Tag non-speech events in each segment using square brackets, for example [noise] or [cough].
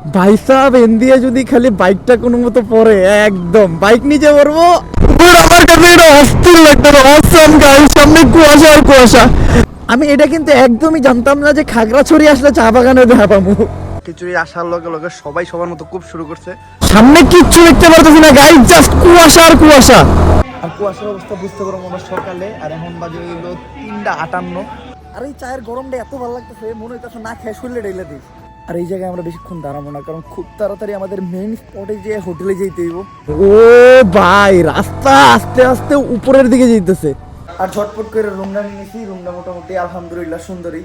ভাই সাহেব এন দিয়ে যদি খালি বাইকটা কোনো মতো পড়ে একদম। বাইক নিচে পড়ব পুরো আমার কাছে এটা অস্থির লাগতো অসম গাড়ির সামনে কুয়াশা আর কুয়াশা। আমি এটা কিন্তু একদমই জানতাম না যে খাগড়াছড়ি আসলে চা বাগানে দেখা পাবো খিচুড়ি আসার লগে লগে সবাই সবার মতো খুব শুরু করছে। সামনে কিচ্ছু দেখতে পারতেছি না গাড়ি জাস্ট কুয়াশা আর কুয়াশা। আর কুয়াশার অবস্থা বুঝতে পারব আমরা সকালে আর এখন বাজে হইল তিনটা আটান্ন। আর এই চায়ের গরমটা এত ভালো লাগতেছে মনে হইতেছে না খেয়ে শুনলে ডেলে দিই আর এই জায়গায় আমরা বেশিক্ষণ দাঁড়াবো না কারণ খুব তাড়াতাড়ি আমাদের মেইন স্পটে যে হোটেলে যেতে হইব। ও ভাই রাস্তা আস্তে আস্তে উপরের দিকে যেতেছে। আর ঝটপট করে রুমটা নিয়েছি রুমটা মোটামুটি আলহামদুলিল্লাহ সুন্দরী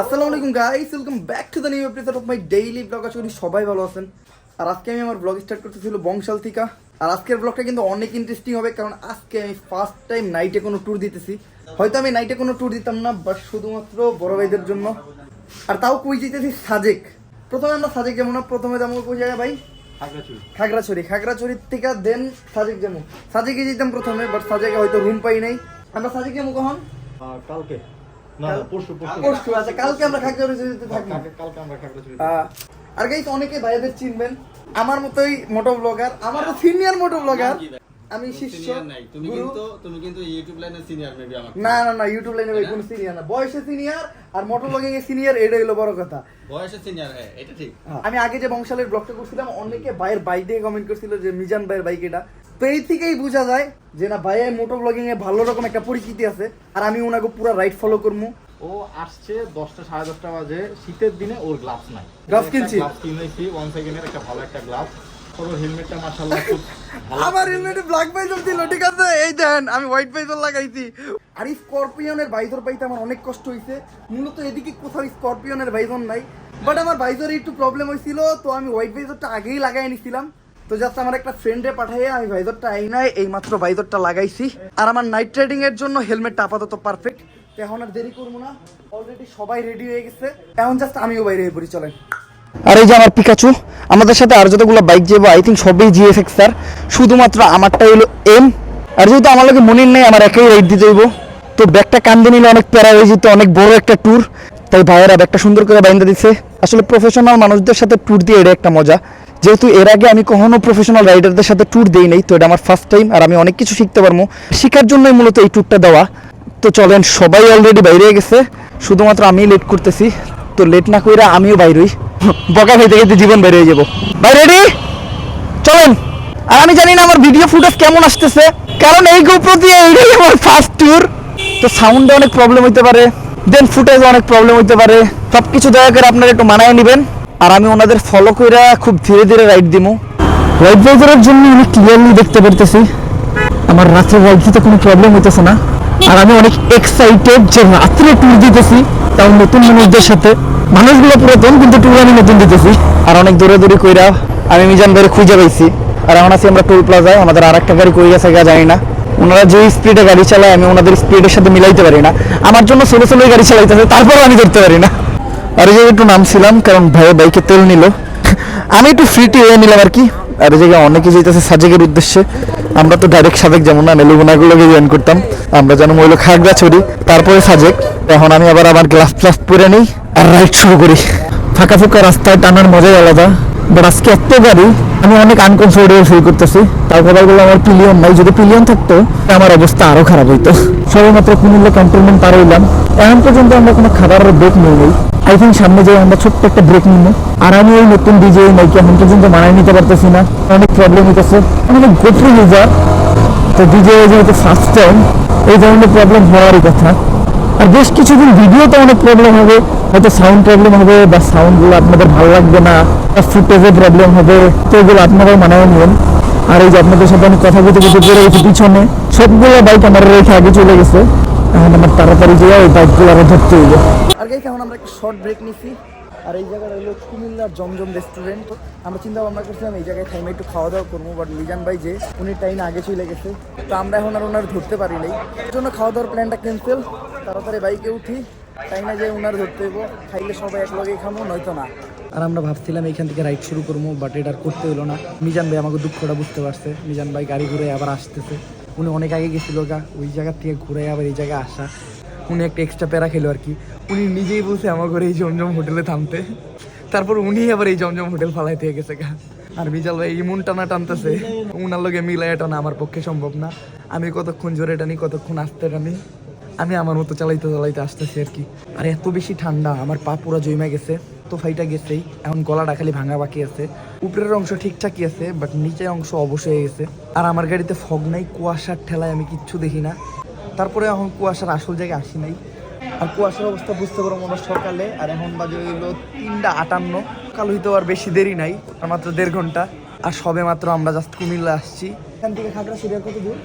আসসালামু আলাইকুম guys welcome back to the new episode of my daily vlog আশা করি সবাই ভালো আছেন। আর আজকে আমি আমার ব্লগ স্টার্ট করতেছিল বংশাল থেকে। আর আজকের ব্লগটা কিন্তু অনেক ইন্টারেস্টিং হবে কারণ আজকে আমি ফার্স্ট টাইম নাইটে কোনো ট্যুর দিতেছি। হয়তো আমি নাইটে কোনো ট্যুর দিতাম না বাট শুধুমাত্র বড় ভাইদের জন্য। আর তাও কই যেতেছি সাজেক। প্রথমে আমরা সাজেক যাব না প্রথমে যাব কোন জায়গায় ভাই? খাগড়াছড়ি। খাগড়াছড়ির থেকে দেন সাজেক যাব। সাজেকে যেতাম প্রথমে বাট সাজেকে হয়তো রুম পাই নাই। আমরা সাজেক যাব কখন? কালকে। না না, পরশু পরশু। পরশু আচ্ছা কালকে আমরা কালকে খাগড়াছড়ি আর গাইস অনেকে ভাইয়াদের চিনবেন। আমার মতোই মোটো ব্লগার আমার তো সিনিয়র মোটো ব্লগার আমি শিষ্য তুমি কিন্তু তুমি কিন্তু ইউটিউব লাইনে সিনিয়র মেবি আমার না না না ইউটিউব লাইনে ভাই কোনো সিনিয়র না। বয়সে সিনিয়র আর মোটো ব্লগিং এ সিনিয়র এটা হলো বড় কথা। বয়সে সিনিয়র হ্যাঁ এটা ঠিক। আমি আগে যে বংশালের ব্লগটা করছিলাম অনেকে ভাইয়ের বাইক দিয়ে কমেন্ট করছিল যে মিজান ভাইয়ের বাইক এটা। তো এই থেকেই বোঝা যায় যে না ভাইয়ের মোটো ব্লগিং এ ভালো রকম একটা পরিচিতি আছে আর আমি ওনাকে পুরো রাইট ফলো করব ও আসছে দশটা সাড়ে দশটা বাজে। শীতের দিনে ওর গ্লাভস নাই। Gloves কিনছি? গ্লাভস কিনেছি ওয়ান সেকেন্ডের একটা ভালো একটা গ্লাভস হেলমেটটা মাশাআল্লাহ খুব আমার হেলমেটে ব্ল্যাক ভাইজার ছিল ঠিক আছে? এই দেন আমি হোয়াইট ভাইজার লাগাইছি। আর এই স্করপিয়নের পাইতে আমার অনেক কষ্ট হইছে। মূলত এদিকে কোথাও স্করপিয়নের নাই। বাট আমার একটু প্রবলেম হয়েছিল তো আমি হোয়াইট ভাইজারটা আগেই লাগাই নিছিলাম। তো জাস্ট আমার একটা ফ্রেন্ডে পাঠাইয়ে আমি ভাইজারটা আই নাই এই মাত্র ভাইজারটা লাগাইছি। আর আমার নাইট রাইডিং এর জন্য হেলমেটটা আপাতত পারফেক্ট এখন আর দেরি করব না। অলরেডি সবাই রেডি হয়ে গেছে। এখন জাস্ট আমিও বাইরে হয়ে পড়ি, চলেন। আর এই যে আমার পিকাচু আমাদের সাথে আর যতগুলো বাইক যাব আই থিঙ্ক সবই জিএফএক্স স্যার শুধুমাত্র আমারটাই হলো এম আর যেহেতু আমার লোকে মনির নেই, আমার একাই রাইড দিতে হইব। তো ব্যাগটা কান্দে নিলে অনেক প্যারা হয়ে যেত, অনেক বড় একটা ট্যুর তাই ভাইয়েরা ব্যাগটা সুন্দর করে বাইন্দা দিচ্ছে আসলে প্রফেশনাল মানুষদের সাথে ট্যুর দিয়ে এটা একটা মজা। যেহেতু এর আগে আমি কখনো প্রফেশনাল রাইডারদের সাথে ট্যুর দিই নাই, তো এটা আমার ফার্স্ট টাইম আর আমি অনেক কিছু শিখতে পারব। শেখার জন্যই মূলত এই ট্যুরটা দেওয়া। তো চলেন, সবাই অলরেডি বাইরে গেছে। শুধুমাত্র আমি লেট করতেছি। তো লেট না কইরা আমিও বাইরই বকা খাইতে খাইতে জীবন বের হয়ে যাব। ভাই রেডি চলেন। আর আমি জানি না আমার ভিডিও ফুটেজ কেমন আসতেছে। কারণ এই গোপ্রো দিয়ে এইটাই আমার ফার্স্ট ট্যুর তো সাউন্ডে অনেক প্রবলেম হইতে পারে। দেন ফুটেজ অনেক প্রবলেম হইতে পারে। সব কিছু দয়া করে আপনারা একটু মানায় নেবেন। আর আমি ওনাদের ফলো কইরা খুব ধীরে ধীরে রাইড দিমু। রাইড ড্রাইভারের জন্য আমি ক্লিয়ারলি দেখতে পারতেছি। আমার রাত্রে রাইড দিতে কোনো প্রবলেম হইতেছে না। আর আমি অনেক এক্সাইটেড যে রাত্রে ট্যুর দিতেছি তাও নতুন মানুষদের সাথে। মানুষগুলো পুরাতন কিন্তু ট্যুর আমি নতুন দিতেছি। আর অনেক দূরে দূরে কইরা আমি মিজান ভাইয়ের খুঁজে পাইছি। আর এখন আছি আমরা টোল প্লাজায় আমাদের আর একটা গাড়ি কই গেছে গা জানি না। ওনারা যে স্পিডে গাড়ি চালায়, আমি ওনাদের স্পিডের সাথে মিলাইতে পারি না। আমার জন্য সোলো সোলোই গাড়ি চালাইতেছে, তারপরেও আমি ধরতে পারি না। আর এই যে একটু নামছিলাম, কারণ ভাইয়া বাইকে তেল নিল। আমি একটু ফ্রিটি হয়ে নিলাম আর কি। আর এই জায়গায় অনেকে যেতেছে সাজেকের উদ্দেশ্যে। আমরা তো ডাইরেক্ট সাজেক যেমন না নেলুগুনাগুলোকে জয়েন করতাম। আমরা যেন মহিল খাগড়া ছড়ি তারপরে সাজেক। এখন আমি আবার আমার গ্লাস ফ্লাস পরে নিই, আর রাইড শুরু করি। ফাঁকা ফুকা রাস্তায় টানার মজাই আলাদা। বাট আজকে এত গাড়ি আমি অনেক আনকমফোর্টেবল ফিল করতেছি। তার কথা বলল আমার পিলিয়ন নাই। যদি পিলিয়ন থাকতো, আমার অবস্থা আরও খারাপ হইতো। সবেমাত্র কুমিল্লা ক্যান্টনমেন্ট পার হইলাম। এখন পর্যন্ত আমরা কোনো খাবারের ব্রেক নিয়ে নেই আই থিঙ্ক সামনে যাই আমরা ছোট্ট একটা ব্রেক নিব। আর আমি ওই নতুন ডিজে নাইকে এখন পর্যন্ত মানায় নিতে পারতেছি না। অনেক প্রবলেম হইতেছে। অনেক গোপ্র ইউজার তো ডিজে যেহেতু ফার্স্ট টাইম এই ধরনের প্রবলেম হওয়ারই কথা। আর বেশ কিছুদিন ভিডিওতে অনেক প্রবলেম হবে। হয়তো সাউন্ড প্রবলেম হবে বা সাউন্ডগুলো আপনাদের ভালো লাগবে না বা ফুটেজে প্রবলেম হবে। তো এগুলো আপনারাও মানায় নিন আর এই যে আপনাদের সাথে আমি কথা বলতে বলতে পড়ে গেছি পিছনে। সবগুলো বাইক আমার রেখে আগে চলে গেছে। এখন আমার তাড়াতাড়ি যেয়ে ওই বাইকগুলো আবার ধরতে হইবে। আর এখন আমরা একটা শর্ট ব্রেক নিছি। আর এই জায়গাটা হলো কুমিল্লার জমজম রেস্টুরেন্ট আমরা চিন্তা ভাবনা করছিলাম এই জায়গায় টাইমে একটু খাওয়া দাওয়া করব বাট মিজান ভাই যে, উনি টাইম আগে চলে গেছে। তো আমরা এখন আর ওনার ধরতে পারি নাই। এর জন্য খাওয়া দাওয়ার প্ল্যানটা ক্যান্সেল তাড়াতাড়ি বাইকে উঠি টাইমে যে ওনার ধরতে হইব। খাইলে সবাই এক লগে খামো, নয়তো না। আর আমরা ভাবছিলাম এইখান থেকে রাইড শুরু করব বাট এটা আর করতে হলো না। মিজান ভাই আমাকে দুঃখটা বুঝতে পারছে। মিজান ভাই গাড়ি ঘুরে আবার আসতেছে। উনি অনেক আগে গেছিল গা, ওই জায়গা থেকে ঘুরে আবার এই জায়গায় আসা। উনি একটা এক্সট্রা প্যারা খেলো আর কি। উনি নিজেই বলছে আমার ঘরে এই জমজম হোটেলে থামতে। তারপর উনি আবার এই জমজম হোটেল ফালাইতে গেছে গা। আর বিজাল ভাই ইমুন টানা টানতেছে। উনার লগে মিলাই টানা আমার পক্ষে সম্ভব না। আমি কতক্ষণ জোরে টানি, কতক্ষণ আস্তে টানি, আমি আমার মতো চালাইতে চালাইতে আসতেছি আর কি। আর এত বেশি ঠান্ডা, আমার পা পুরো জমে গেছে, তো ফাইটা গেছেই। এখন গলাটা খালি ভাঙা বাকি আছে। উপরের অংশ ঠিকঠাকই আছে বাট নিচের অংশ অবশ্যই গেছে। আর আমার গাড়িতে ফগ নাই, কুয়াশার ঠেলায় আমি কিচ্ছু দেখি না। তারপরে এখন কুয়াশার আসল জায়গায় আসি নাই। আর কুয়াশার অবস্থা বুঝতে পারব মনে সকালে, আর এখন বাজে হইল তিনটা আটান্ন। কাল হইতে আর বেশি দেরি নাই, আর মাত্র দেড় ঘণ্টা। আর সবে মাত্র আমরা জাস্ট কুমিল্লা আসছি। এখান থেকে খাগড়াছড়ি আর কত দূর?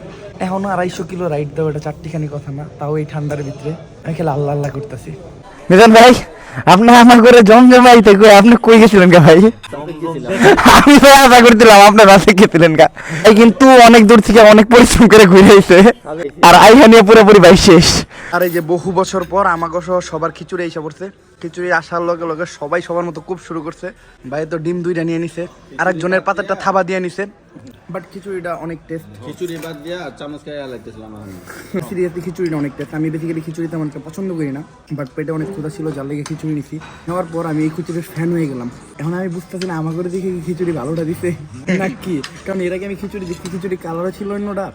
এখনও আড়াইশো কিলো রাইড দেবো এটা চারটিখানি কথা না, তাও এই ঠান্ডার ভিতরে। আমি খেলে আল্লাহ আল্লাহ করতেছি। মিজান ভাই আপনি আমার করে জমজম আইতে কই, আপনি কই গেছিলেন গা ভাই? আমি তো আশা করছিলাম আপনার বাসে গেছিলেন গা। এই কিন্তু অনেক দূর থেকে অনেক পরিশ্রম করে ঘুরে আইছে আর আইহা নিয়ে পুরোপুরি ভাই শেষ। আর এই যে বহু বছর পর আমাকে সহ সবার খিচুড়ি এসে পড়ছে। খিচুড়ি আসার লগে লগে সবাই সবার মতো খুব শুরু করছে। ভাই তো ডিম দুইটা নিয়ে নিছে আর একজনের পাতাটা থাবা দিয়ে নিছে। বাট খিচুড়িটা অনেক টেস্ট খিচুড়ি বাদ দিয়া চামচ খাই লাগতেছিলাম সিরিয়াসলি খিচুড়িটা অনেক টেস্ট আমি বেসিক্যালি খিচুড়ি তেমন পছন্দ করি না বাট পেটে অনেক ক্ষুধা ছিল যার লেগে খিচুড়ি নিছি। নেওয়ার পর আমি এই খিচুড়ির ফ্যান হয়ে গেলাম। এখন আমি বুঝতেছি না আমার করে দেখে খিচুড়ি ভালোটা দিছে? না কি কারণ এর আগে আমি খিচুড়ি দেখছি খিচুড়ি কালারও ছিল অন্যটা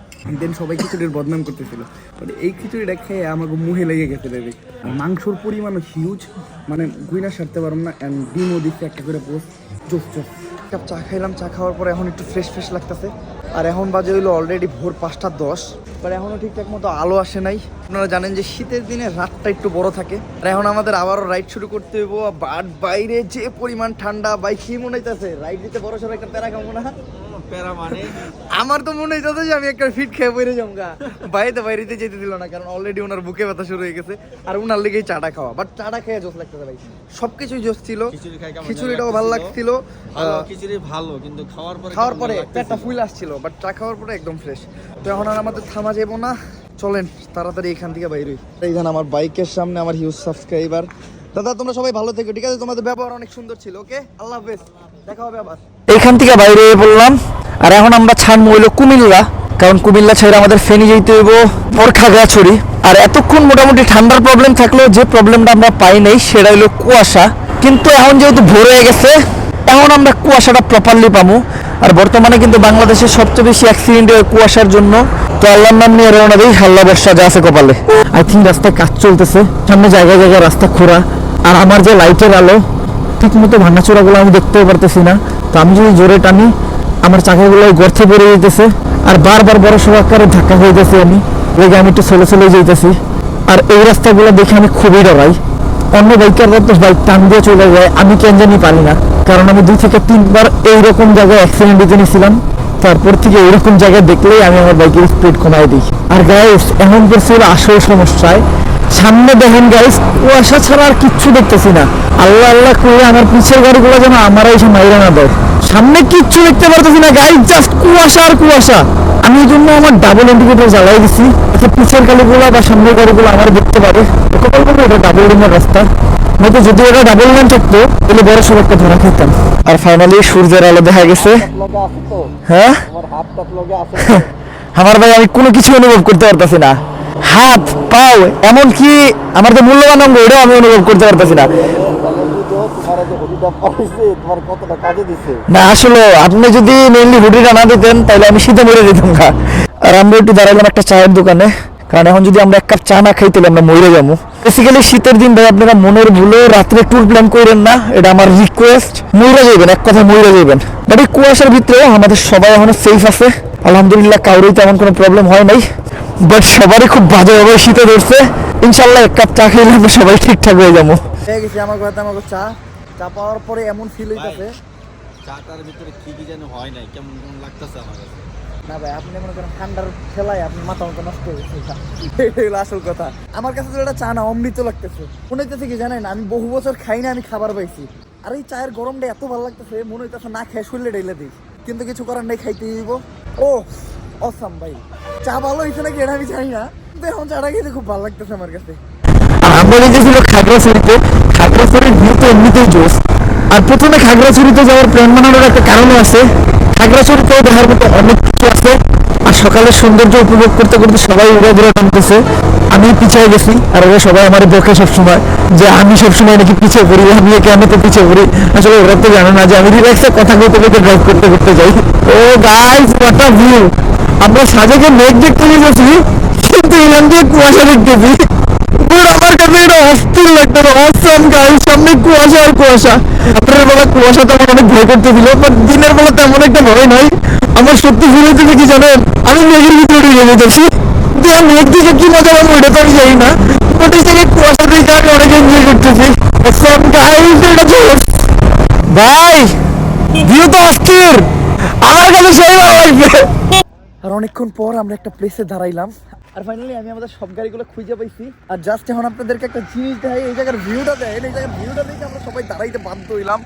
দেন সবাই খিচুড়ির বদনাম করতেছিল। বাট এই খিচুড়িটা খেয়ে আমাকে মুহে লেগে গেছে আর মাংসর পরিমাণও হিউজ মানে গুইনা সারতে পারলাম না অ্যান্ড ডিমও দিচ্ছে একটা করে পোস্ট চোখ চোখ কাপ চা খাইলাম, চা খাওয়ার পর এখন একটু ফ্রেশ ফ্রেশ লাগতেছে। আর এখন বাজে হইল অলরেডি ভোর পাঁচটা দশ। বাট এখনও ঠিকঠাক মতো আলো আসে নাই। আপনারা জানেন যে শীতের দিনে রাতটা একটু বড় থাকে। আর এখন আমাদের আবারও রাইড শুরু করতে হইব। বাট বাইরে যে পরিমাণ ঠান্ডা বাইক কি মনে হইতেছে? রাইড দিতে বড় সড়ো একটা প্যারা খাব না? আমার তো মনে হইতেছে যে আমি একটা ফিট খেয়ে পড়ে জমগা বাইরে বাইরেতে যেতে দিল না কারণ অলরেডি ওনার বুকে ব্যথা শুরু হয়ে গেছে। আর ওনার লেগেই চাটা খাওয়া। বাট চাটা খেয়ে জোস লাগতেছে ভাই। সবকিছুই জোস ছিল। খিচুড়িটাও ভালো লাগছিল। খিচুড়ি ভালো কিন্তু খাওয়ার পরে খাওয়ার পরে। পেটটা ফুল আসছিল বাট চা খাওয়ার পরে একদম ফ্রেশ তো এখন আর আমাদের থামা যাব না। চলেন তাড়াতাড়ি এখান থেকে বাইরে এইখানে আমার বাইকের সামনে আমার হিউজ সাবস্ক্রাইবার দাদা তোমরা সবাই ভালো থেকো ঠিক আছে? তোমাদের ব্যবহার অনেক সুন্দর ছিল ওকে আল্লাহ হাফেজ। এইখান থেকে বাইরে বললাম, আর এখন আমরা ছাড়বো হইল কুমিল্লা, কারণ কুমিল্লা ছেড়ে আমাদের ফেনি যেতে হইব পরখাগড়াছড়ি আর এতক্ষণ মোটামুটি ঠান্ডার প্রবলেম থাকলেও যে প্রবলেমটা আমরা পাই নাই, সেটা হইল কুয়াশা। কিন্তু এখন যেহেতু ভোর হয়ে গেছে, এখন আমরা কুয়াশাটা প্রপারলি পামু আর বর্তমানে কিন্তু বাংলাদেশের সবচেয়ে বেশি অ্যাক্সিডেন্ট হয় কুয়াশার জন্য। তো আল্লাহর নাম নিয়ে রওনা দিই, হাল্লা বর্ষা যা আছে কপালে। আই থিঙ্ক রাস্তায় কাজ চলতেছে, সামনে জায়গায় জায়গায় রাস্তা খোঁড়া। আর আমার যে লাইটের আলো ঠিক মতো ভাঙাচোরাগুলো আমি দেখতেও পারতেছি না। তো আমি যদি জোরে টানি, আমার চাকাগুলো গর্তে পড়ে যেতেছে। আর বারবার বড় সড়ো আকারে ধাক্কা গেছে আমি। লেগে আমি একটু চলে চলে যেতেছি আর এই রাস্তাগুলো দেখে আমি খুবই ডরাই। অন্য বাইকাররা তো বাইক টান দিয়ে চলে যায়, আমি কেন জানি পারি না। কারণ আমি দুই থেকে তিনবার এইরকম জায়গায় অ্যাক্সিডেন্ট দিতে নিয়েছিলাম। তারপর থেকে এইরকম জায়গায় দেখলেই আমি আমার বাইকের স্পিড কমাই দিই। আর গাইস এমন করছে হলো আসল সমস্যায়। সামনে দেখেন গাইস কুয়াশা ছাড়া আর কিচ্ছু দেখতেছি না। আল্লাহ আল্লাহ করে আমার পিছের গাড়িগুলো যেন আমার এসে মাইরা না দেয়। সামনে কিচ্ছু দেখতে পারতেছি না গাইস জাস্ট কুয়াশা আর কুয়াশা। আমি এই জন্য আমার ডাবল ইন্ডিকেটর জ্বালাই দিছি। যাতে পিছের গাড়িগুলো বা সামনের গাড়িগুলো আমার দেখতে পারে। কপাল করব এটা ডাবল লিনের রাস্তা। নয়তো যদি এটা ডাবল লাইন থাকতো তাহলে বড় সড়ো একটা ধরা খেতাম। আর ফাইনালি সূর্যের আলো দেখা গেছে। হ্যাঁ? আমার [laughs] ভাই আমি কোনো কিছু অনুভব করতে পারতেছি না। হাত, পাও, এমনকি আমার যে মূল্যবান অঙ্গ, এটাও আমি অনুভব করতে পারতেছি না। না, আসলে আপনি যদি মেইনলি হুডিটা না দিতেন, তাহলে আমি শীতে মরে যেতাম না আর আমরা একটু দাঁড়ালাম একটা চায়ের দোকানে। কারণ এখন যদি আমরা এক কাপ চা না খাই, তাহলে আমরা মরে যাব। বেসিক্যালি শীতের দিন ভাই, আপনারা মনের ভুলেও রাত্রে ট্যুর প্ল্যান করেন না, এটা আমার রিকোয়েস্ট মরে যাবেন এক কথা মরে যাবেন বাট এই কুয়াশার ভিতরেও আমাদের সবাই এখনও সেফ আছে। আলহামদুলিল্লাহ, কাউরেই তেমন কোনো প্রবলেম হয় নাই। বাট সবারই খুব বাজেভাবে শীতে ধরছে। ইনশাল্লাহ এক কাপ চা খেলে আমরা সবাই ঠিকঠাক হয়ে যাব। হয়ে গেছে আমার কথা আমাকে চা চা পাওয়ার পরে এমন ফিল হইতেছে। চাটার ভিতরে কি কি যেন হয় নাই কেমন কেমন লাগতেছে আমার কাছে। না ভাই আপনি মনে করেন ঠান্ডার খেলায় আপনার মাথা মতো নষ্ট হয়ে গেছে। আসল কথা। আমার কাছে তো এটা চা না অমৃত লাগতেছে। মনে হইতেছে কি জানেন আমি বহু বছর খাই না আমি খাবার পাইছি। আর এই চায়ের গরমটা এত ভালো লাগতেছে মনে হইতেছে না খেয়ে শুনলে ডেলে দিই। কিন্তু কিছু করার নেই খাইতে দিব ও অসাম ভাই। চা ভালো হয়েছে নাকি এটা আমি জানি না। এখন চাটা খেতে খুব ভালো লাগতেছে আমার কাছে। আমরা গেছিল খাগড়াছড়িতে। খাগড়াছড়ির ভিউ তো এমনিতেই জোশ আর প্রথমে খাগড়াছড়িতে যাওয়ার প্ল্যান বানানোর একটা কারণও আছে। খাগড়াছড়িতেও দেখার মতো অনেক কিছু আছে। আর সকালের সৌন্দর্য উপভোগ করতে করতে সবাই উড়ে ঘুরে টানতেছে আমি পিছিয়ে গেছি, আর ওরা সবাই আমার বকে সবসময়, যে আমি সবসময় নাকি পিছিয়ে পড়ি, আমি কেন তো পিছিয়ে পড়ি। আসলে ওরা তো জানে না যে আমি রিল্যাক্সে কথা বলতে বলতে ড্রাইভ করতে করতে যাই। ও গাইস হোয়াট ভিউ আমরা সাজেকে মেঘ দেখতে গেছি, কিন্তু এখান দিয়ে কুয়াশা দেখতেছি আমার কাছে এটা অস্থির লাগতেছে অসম গাইস সামনে কুয়াশা আর কুয়াশা। রাত্রের বেলা কুয়াশা তো আমার অনেক ভয় করতেছিল বাট দিনের বেলা তেমন একটা ভয় নাই। আমার সত্যি ফিল থেকে কি জানেন? আমি মেঘের ভিতরে ঢুকে যেতেছি দিয়ে মেঘ দিকে কি মজা পাবো ওইটা তো আমি জানি না। এই জায়গায় কুয়াশা দিকে আমি অনেক এনজয় করতেছি। জোস ভাই দিও তো অস্থির। আমার কাছে সেই আর অনেকক্ষণ পর আমরা একটা প্লেসে দাঁড়াইলাম। আর ফাইনালি আমি আমাদের সব গাড়িগুলো খুঁজে পাইছি। আর জাস্ট এখন আপনাদেরকে একটা জিনিস দেখাই, এই জায়গার ভিউটা দেয় এই জায়গার ভিউটা দেখে আমরা সবাই দাঁড়াইতে বাধ্য হইলাম।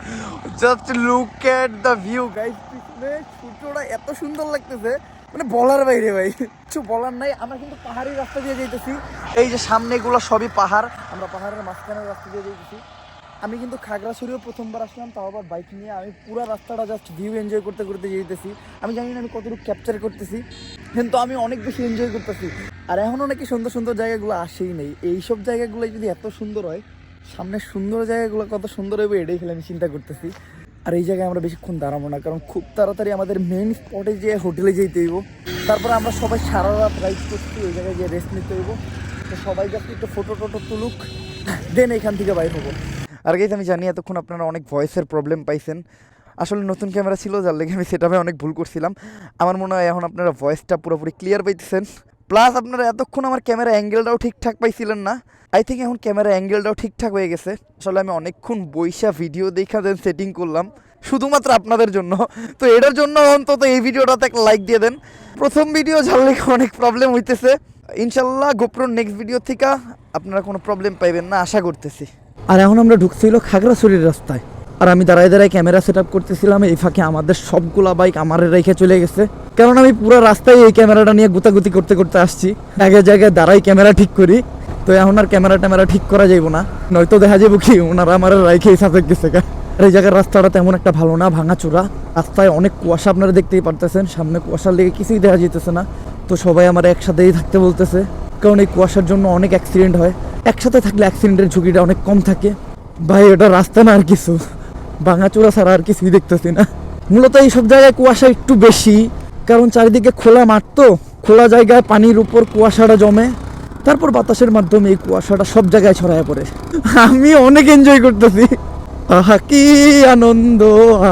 Just look at the view guys পিছনে সূর্যটা এত সুন্দর লাগতেছে। মানে বলার বাইরে ভাই, কিছু বলার নাই, আমরা কিন্তু পাহাড়ি রাস্তা দিয়ে যাইতেছি। এই যে সামনে এগুলো সবই পাহাড়, আমরা পাহাড়ের মাঝখানের রাস্তা দিয়ে যাইতেছি। আমি কিন্তু খাগড়াছড়িও প্রথমবার আসলাম, তাও আবার বাইক নিয়ে। আমি পুরো রাস্তাটা জাস্ট ভিউ এনজয় করতে করতে যেতেছি। আমি জানি না আমি কতটুকু ক্যাপচার করতেছি, কিন্তু আমি অনেক বেশি এনজয় করতেছি। আর এখনও নাকি সুন্দর সুন্দর জায়গাগুলো আসেই নেই। এইসব জায়গাগুলো যদি এত সুন্দর হয়, সামনের সুন্দর জায়গাগুলো কত সুন্দর হবে এটাই খেলে আমি চিন্তা করতেছি। আর এই জায়গায় আমরা বেশিক্ষণ দাঁড়াবো না, কারণ খুব তাড়াতাড়ি আমাদের মেন স্পটে যে হোটেলে যেতে হইব, তারপরে আমরা সবাই সারা রাত রাইড করছি, ওই জায়গায় গিয়ে রেস্ট নিতে হইব। তো সবাই যাতে একটু ফটো টোটো তুলুক দেন এখান থেকে বাইর হব। আর গেছে আমি জানি এতক্ষণ আপনারা অনেক ভয়েসের প্রবলেম পাইছেন। আসলে নতুন ক্যামেরা ছিল, যার লেগে আমি সেটাপে অনেক ভুল করছিলাম। আমার মনে হয় এখন আপনারা ভয়েসটা পুরোপুরি ক্লিয়ার পাইতেছেন। প্লাস আপনারা এতক্ষণ আমার ক্যামেরা অ্যাঙ্গেলটাও ঠিকঠাক পাইছিলেন না। আই থিঙ্ক এখন ক্যামেরা অ্যাঙ্গেলটাও ঠিকঠাক হয়ে গেছে। আসলে আমি অনেকক্ষণ বৈশা ভিডিও দেখা দেন সেটিং করলাম। শুধুমাত্র আপনাদের জন্য। তো এটার জন্য অন্তত এই ভিডিওটাতে একটা লাইক দিয়ে দেন। প্রথম ভিডিও লেগে অনেক প্রবলেম হইতেছে। ইনশাল্লাহ গোপ্রোর নেক্সট ভিডিও থেকে আপনারা কোনো প্রবলেম পাইবেন না, আশা করতেছি। আর এখন আমরা ঢুকছিল খাগড়াছড়ির রাস্তায়। আর আমি দাঁড়ায় দাঁড়ায় ক্যামেরা সেট আপ করতেছিলাম, এই ফাঁকে আমাদের সবগুলা বাইক আমার রেখে চলে গেছে। কারণ আমি পুরো রাস্তায় এই ক্যামেরাটা নিয়ে গুতাগুতি করতে করতে আসছি। জায়গায় জায়গায় দাঁড়াই ক্যামেরা ঠিক করি। তো এখন আর ক্যামেরা ট্যামেরা ঠিক করা যাইব না। নয়তো দেখা যাব কি ওনারা আমার রাইখেই সাথে গেছে। আর এই জায়গার রাস্তাটা তেমন একটা ভালো না ভাঙা ভাঙাচোরা। রাস্তায় অনেক কুয়াশা আপনারা দেখতেই পারতেছেন। সামনে কুয়াশার লেগে কিছুই দেখা যেতেছে না। তো সবাই আমার একসাথেই থাকতে বলতেছে। কারণ এই কুয়াশার জন্য অনেক অ্যাক্সিডেন্ট হয়। একসাথে থাকলে অ্যাক্সিডেন্টের ঝুঁকিটা অনেক কম থাকে। ভাই, ওটা রাস্তা না আর কিছু। ভাঙাচোরা ছাড়া আর কিছুই দেখতেছি না। মূলত এইসব জায়গায় কুয়াশা একটু বেশি। কারণ চারিদিকে খোলা মাঠ তো। খোলা জায়গায় পানির উপর কুয়াশাটা জমে। তারপর বাতাসের মাধ্যমে এই কুয়াশাটা সব জায়গায় ছড়ায় পড়ে। আমি অনেক এনজয় করতেছি। আহা, কি আনন্দ!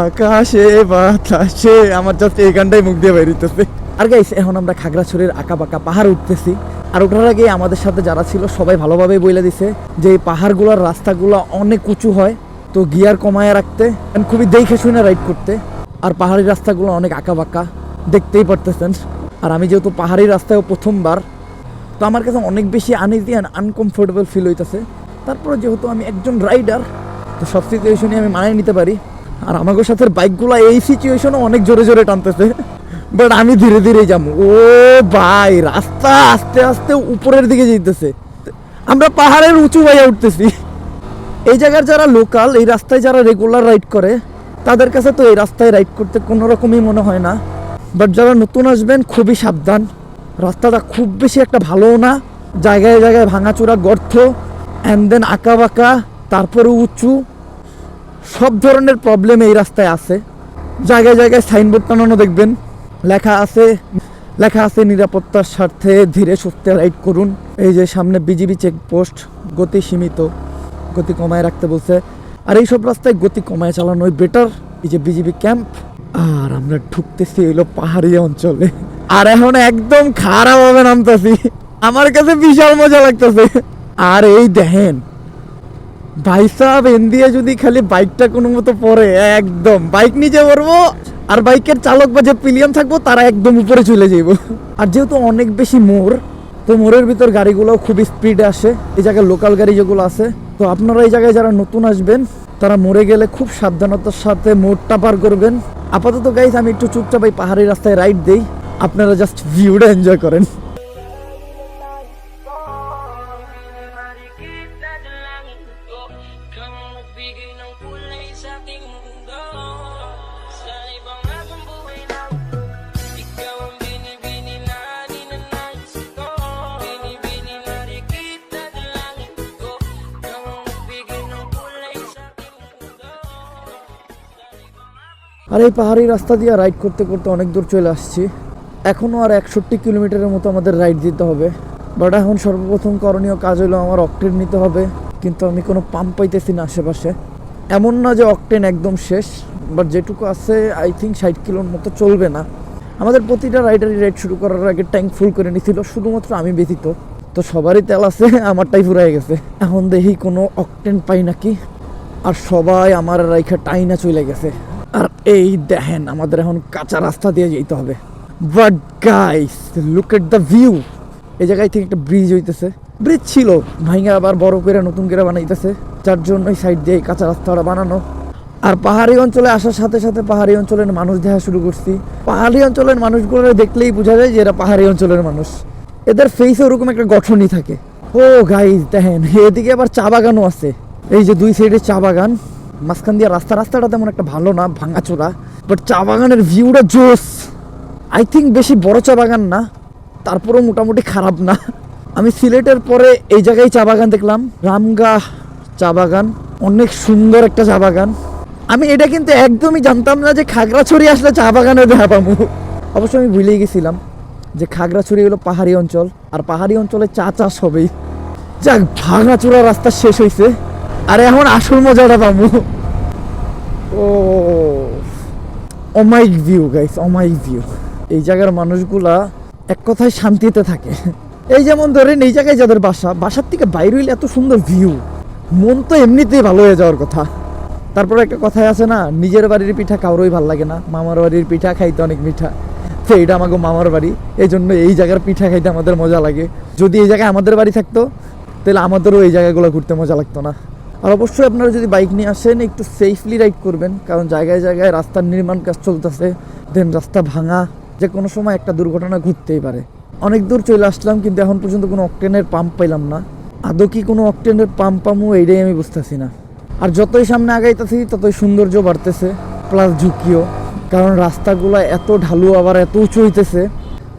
আকাশে, বাতাসে। আমার জাস্ট এই গানটাই মুখ দিয়ে বেরিতেছে আর গাইস এখন আমরা খাগড়াছড়ির আঁকা বাঁকা পাহাড় উঠতেছি। আর ওঠার আগে আমাদের সাথে যারা ছিল সবাই ভালোভাবে বলে দিছে যে এই পাহাড়গুলোর রাস্তাগুলো অনেক উঁচু হয়, তো গিয়ার কমায় রাখতে খুবই দেখে শুনে রাইড করতে। আর পাহাড়ি রাস্তাগুলো অনেক আঁকা বাঁকা দেখতেই পারতেছেন। আর আমি যেহেতু পাহাড়ি রাস্তায় প্রথমবার, তো আমার কাছে অনেক বেশি আনইজি অ্যান্ড আনকমফোর্টেবল ফিল হইতেছে। তারপরে যেহেতু আমি একজন রাইডার তো সব সিচুয়েশনে আমি মানিয়ে নিতে পারি। আর আমাদের সাথে বাইকগুলো এই সিচুয়েশনও অনেক জোরে জোরে টানতেছে। বাট আমি ধীরে ধীরে যাব। ও ভাই, রাস্তা আস্তে আস্তে উপরের দিকে যেতেছে আমরা পাহাড়ের উঁচু বাইয়া উঠতেছি। এই জায়গার যারা লোকাল, এই রাস্তায় যারা রেগুলার রাইড করে, তাদের কাছে তো এই রাস্তায় রাইড করতে কোনো রকমই মনে হয় না। বাট যারা নতুন আসবেন, খুবই সাবধান। রাস্তাটা খুব বেশি একটা ভালোও না। জায়গায় জায়গায় ভাঙাচোরা গর্ত অ্যান্ড দেন আঁকা বাঁকা, তারপরে উঁচু। সব ধরনের প্রবলেম এই রাস্তায় আছে। জায়গায় জায়গায় সাইনবোর্ড টানানো দেখবেন। লেখা আছে লেখা আছে নিরাপত্তার স্বার্থে ধীরে সুস্থে রাইড করুন। এই যে সামনে বিজিবি চেকপোস্ট, গতি সীমিত, গতি কমায় রাখতে বলছে। আর এই সব রাস্তায় গতি কমায় চালানোই বেটার এই যে বিজিবি ক্যাম্প আর আমরা ঢুকতেছি এলো পাহাড়ি অঞ্চলে। আর এখন একদম খারাপ হবে নামতেছি। আমার কাছে বিশাল মজা লাগতেছে। আর এই দেখেন, ভাই সাহেব, এন দিয়ে যদি খালি বাইকটা কোনো মতো পড়ে একদম বাইক নিচে পড়ব আর বাইকের চালক বা যে পিলিয়ন থাকব, তারা একদম উপরে চলে যাইব। আর যেহেতু অনেক বেশি মোড়, তো মোড়ের ভিতর গাড়িগুলো খুবই স্পিডে আসে। এই জায়গায় লোকাল গাড়ি যেগুলো আছে, তো আপনারা এই জায়গায় যারা নতুন আসবেন, তারা মরে গেলে খুব সাবধানতার সাথে মোড়টা পার করবেন। আপাতত গাইজ আমি একটু চুপচাপ এই পাহাড়ি রাস্তায় রাইড দিই। আপনারা জাস্ট ভিউটা এনজয় করেন। আর এই পাহাড়ি রাস্তা দিয়ে রাইড করতে করতে অনেক দূর চলে আসছি। এখনও আর একষট্টি কিলোমিটারের মতো আমাদের রাইড দিতে হবে। বাট এখন সর্বপ্রথম করণীয় কাজ হলো আমার অকটেন নিতে হবে, কিন্তু আমি কোনো পাম্প পাইতেছি না আশেপাশে। এমন না যে অকটেন একদম শেষ বাট যেটুকু আছে আই থিঙ্ক ষাট কিলোর মতো চলবে না। আমাদের প্রতিটা রাইডারই রাইড শুরু করার আগে ট্যাঙ্ক ফুল করে নিছিল, শুধুমাত্র আমি ব্যতীত তো সবারই তেল আছে, আমারটাই ফুরাই গেছে। এখন দেখি কোনো অকটেন পাই নাকি। আর সবাই আমার রাইখা টাইনা চলে গেছে। এই দেখেন, আমাদের এখন কাঁচা রাস্তা দিয়ে যেতে হবে। But guys look at the view এই জায়গায় থেকে একটা ব্রিজ হইতেছে। ব্রিজ ছিল, ভাইঙ্গা আবার বড় করে নতুন করে বানাইতেছে। যার জন্য এই সাইড দিয়ে কাঁচা রাস্তাটা বানানো। আর পাহাড়ি অঞ্চলে আসার সাথে সাথে পাহাড়ি অঞ্চলের মানুষ দেখা শুরু করছি। পাহাড়ি অঞ্চলের মানুষগুলো দেখলেই বোঝা যায় যে এরা পাহাড়ি অঞ্চলের মানুষ। এদের ফেসে ওরকম একটা গঠনই থাকে। ও গাইজ দেখেন, এদিকে আবার চা বাগানও আছে। এই যে দুই সাইডে চা বাগান। মাঝখান দিয়ে রাস্তা, রাস্তাটা তেমন একটা ভালো না ভাঙাচোরা বাট চা বাগানের ভিউটা জোস। আই থিঙ্ক বেশি বড় চা বাগান না, তারপরেও মোটামুটি খারাপ না। আমি সিলেটের পরে এই জায়গায় চা বাগান দেখলাম রামগা চা বাগান, অনেক সুন্দর একটা চা বাগান। আমি এটা কিন্তু একদমই জানতাম না যে খাগড়াছড়ি আসলে চা বাগানের দেখা পাবো অবশ্য আমি ভুলেই গেছিলাম যে খাগড়াছড়ি হলো পাহাড়ি অঞ্চল, আর পাহাড়ি অঞ্চলে চা চাষ হবেই। যাক, ভাঙাচোরা রাস্তা শেষ হয়েছে আর এখন আসল মজাটা পাবো। ও amazing view guys amazing view. এই জায়গার মানুষগুলা এক কথায় শান্তিতে থাকে। এই যেমন ধরেন, এই জায়গায় যাদের বাসা, বাসার থেকে বাইরে হইলে এত সুন্দর ভিউ মন তো এমনিতেই ভালো হয়ে যাওয়ার কথা। তারপরে একটা কথাই আছে না, নিজের বাড়ির পিঠা কারোই ভালো লাগে না। মামার বাড়ির পিঠা খাইতে অনেক মিঠা। তো এটা আমাকে মামার বাড়ি। এই জন্য এই জায়গার পিঠা খাইতে আমাদের মজা লাগে। যদি এই জায়গায় আমাদের বাড়ি থাকতো, তাহলে আমাদেরও এই জায়গাগুলো ঘুরতে মজা লাগতো না। আর অবশ্যই আপনারা যদি বাইক নিয়ে আসেন, একটু সেফলি রাইড করবেন, কারণ জায়গায় জায়গায় রাস্তার নির্মাণ কাজ চলতেছে দেন রাস্তা ভাঙা যে কোনো সময় একটা দুর্ঘটনা ঘটতেই পারে। অনেক দূর চলে আসলাম, কিন্তু এখন পর্যন্ত কোনো অকটেনের পাম্প পাইলাম না। আদৌ কি কোনো অকটেনের পাম্প পামু, এইটাই আমি বুঝতেছি না। আর যতই সামনে আগাইতেছি, ততই সৌন্দর্য বাড়তেছে প্লাস ঝুঁকিও। কারণ রাস্তাগুলো এত ঢালু, আবার এত উঁচু হইতেছে,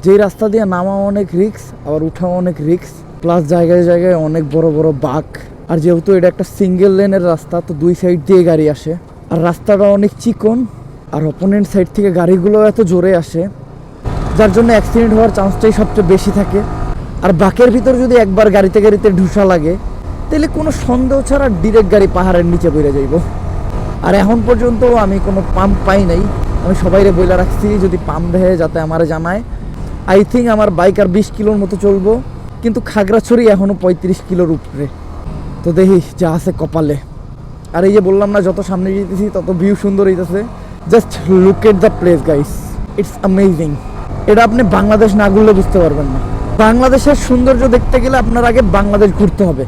যেই রাস্তা দিয়ে নামা অনেক রিক্স আবার উঠাও অনেক রিক্স প্লাস জায়গায় জায়গায় অনেক বড় বড় বাঁক আর যেহেতু এটা একটা সিঙ্গেল লেনের রাস্তা, তো দুই সাইড দিয়ে গাড়ি আসে। আর রাস্তাটা অনেক চিকন, আর অপোনেন্ট সাইড থেকে গাড়িগুলো এত জোরে আসে, যার জন্য অ্যাক্সিডেন্ট হওয়ার চান্সটাই সবচেয়ে বেশি থাকে। আর বাকের ভিতর যদি একবার গাড়িতে গাড়িতে ঢুসা লাগে, তাহলে কোনো সন্দেহ ছাড়া ডিরেক্ট গাড়ি পাহাড়ের নিচে পড়ে যাইব। আর এখন পর্যন্ত আমি কোনো পাম্প পাই নাই। আমি সবাইরে বইলা রাখছি, যদি পাম্প দেয় যাতে আমার জানায়। আই থিঙ্ক আমার বাইক আর বিশ কিলোর মতো চলবো, কিন্তু খাগড়াছড়ি এখনও পঁয়ত্রিশ কিলোর উপরে তো দেখি যা আছে কপালে। আর এই যে বললাম না, যত সামনে যেতেছি, তত ভিউ সুন্দর হইতেছে। Just look at the place guys it's amazing এটা আপনি বাংলাদেশ না ঘুরলে বুঝতে পারবেন না। বাংলাদেশের সৌন্দর্য দেখতে গেলে আপনার আগে বাংলাদেশ ঘুরতে হবে।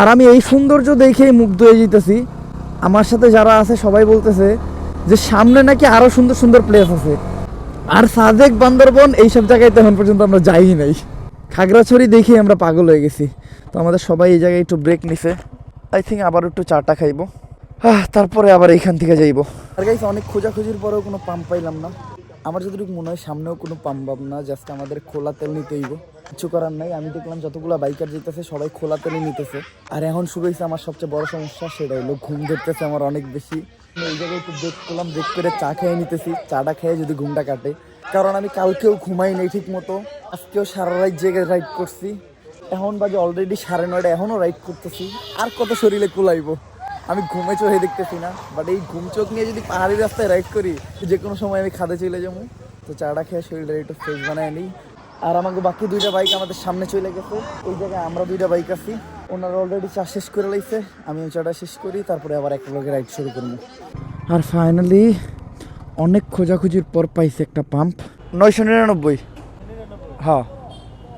আর আমি এই সৌন্দর্য দেখেই মুগ্ধ হয়ে যেতেছি আমার সাথে যারা আছে, সবাই বলতেছে যে সামনে নাকি আরও সুন্দর সুন্দর প্লেস আছে। আর সাজেক বান্দরবন, এইসব জায়গায় তো এখন পর্যন্ত আমরা যাই নাই। খাগড়াছড়ি দেখে আমরা পাগল হয়ে গেছি। তো আমাদের সবাই এই জায়গায় একটু ব্রেক নিছে। আই থিঙ্ক আবার একটু চাটা খাইবো। আহ, তারপরে আবার এইখান থেকে যাইবো। আর গাইস অনেক খোঁজাখুঁজির পরেও কোনো পাম্প পাইলাম না। আমার যতটুকু মনে হয় সামনেও কোনো পাম্প পাব না জাস্ট আমাদের খোলা তেল নিতে হইব। কিছু করার নাই আমি দেখলাম যতগুলো বাইকার যেতেছে সবাই খোলা তেলই নিতেছে। আর এখন শুরু হয়েছে আমার সবচেয়ে বড় সমস্যা সেটা হলো ঘুম ধরতেছে আমার অনেক বেশি। এই জায়গায় একটু ব্রেক করলাম ব্রেক করে চা খেয়ে নিতেছি। চাটা খেয়ে যদি ঘুমটা কাটে। কারণ আমি কালকেও ঘুমাই নেই ঠিক মতো আজকেও সারা রাত জেগে রাইড করছি। এখন বাজে অলরেডি সাড়ে নয়টা এখনও রাইড করতেছি। আর কত শরীরে কুলাইবো? আমি ঘুমে চোখে দেখতেছি না বাট এই ঘুম চোখ নিয়ে যদি পাহাড়ি রাস্তায় রাইড করি যে কোনো সময় আমি খাদে চলে যাব। তো চাটা খেয়ে শরীরটা একটু ফ্রেশ বানায় নিই। আর আমাকে বাকি দুইটা বাইক আমাদের সামনে চলে গেছে। ওই জায়গায় আমরা দুইটা বাইক আছি। ওনারা অলরেডি চা শেষ করে লাইছে। আমি ওই চাটা শেষ করি, তারপরে আবার এক লগে রাইড শুরু করব। আর ফাইনালি অনেক খোঁজাখুঁজির পর পাইছে একটা পাম্প নয়শো নিরানব্বই। হ্যাঁ।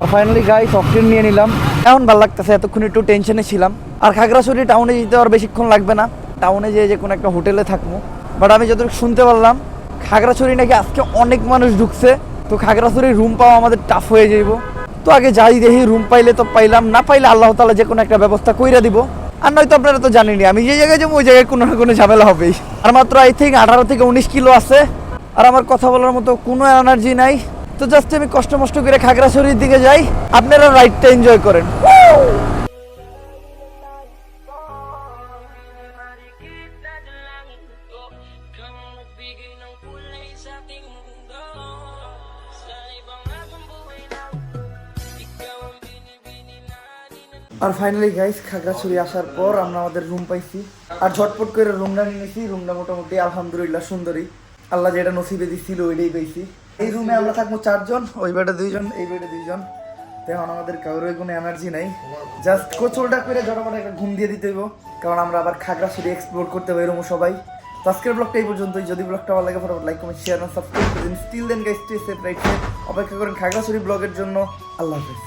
ফাইনালি গাইস অক্সিজেন নিয়ে নিলাম। এখন ভালো লাগতেছে, এতক্ষণ একটু টেনশনে ছিলাম। আর খাগড়াছড়ি টাউনে যেতে আর বেশিক্ষণ লাগবে না। টাউনে যেয়ে যে কোনো একটা হোটেলে থাকব। বাট আমি যতটুকু শুনতে পারলাম, খাগড়াছড়ি নাকি আজকে অনেক মানুষ ঢুকছে। তো খাগড়াছড়ি রুম পাওয়া আমাদের টাফ হয়ে যাইব। তো আগে যাই দেখি রুম পাইলে তো পাইলাম, না পাইলে আল্লাহ তালা যে কোনো একটা ব্যবস্থা কইরা দিব। আর নয়তো আপনারা তো জানেনি আমি যে জায়গায় যাব, ওই জায়গায় কোনো না কোনো ঝামেলা হবেই। আর মাত্র আই থিঙ্ক আঠারো থেকে উনিশ কিলো আছে। আর আমার কথা বলার মতো কোনো এনার্জি নাই। তো জাস্ট আমি কষ্ট মষ্ট করে খাগড়াছড়ির দিকে যাই। আপনারা রাইডটা এনজয় করেন। আর ফাইনালি গাইস খাগড়াছড়ি আসার পর আমরা আমাদের রুম পাইছি। আর ঝটপট করে রুমটা নিয়েছি রুমটা মোটামুটি আলহামদুলিল্লাহ সুন্দরী আল্লাহ যেটা নসিবে দিছিল, ওইটাই পাইছি। এই রুমে আমরা থাকব চারজন, ওই বেডে দুইজন, এই বেডে দুইজন। তেমন আমাদের কারোর কোনো এনার্জি নাই। জাস্ট কোচলটা করে জনগণ একটা ঘুম দিয়ে দিতে হইব। কারণ আমরা আবার খাগড়া খাগড়াছড়ি এক্সপ্লোর করতে হবে বেরোবো সবাই। তো আজকের ব্লগটা এই পর্যন্তই। যদি ব্লগটা ভালো লাগে, ফটোফট লাইক কমেন্ট শেয়ার সাবস্ক্রাইব করে দিন। Still then guys stay safe right অপেক্ষা করেন খাগড়াছড়ি ব্লগের জন্য। আল্লাহ হাফেজ।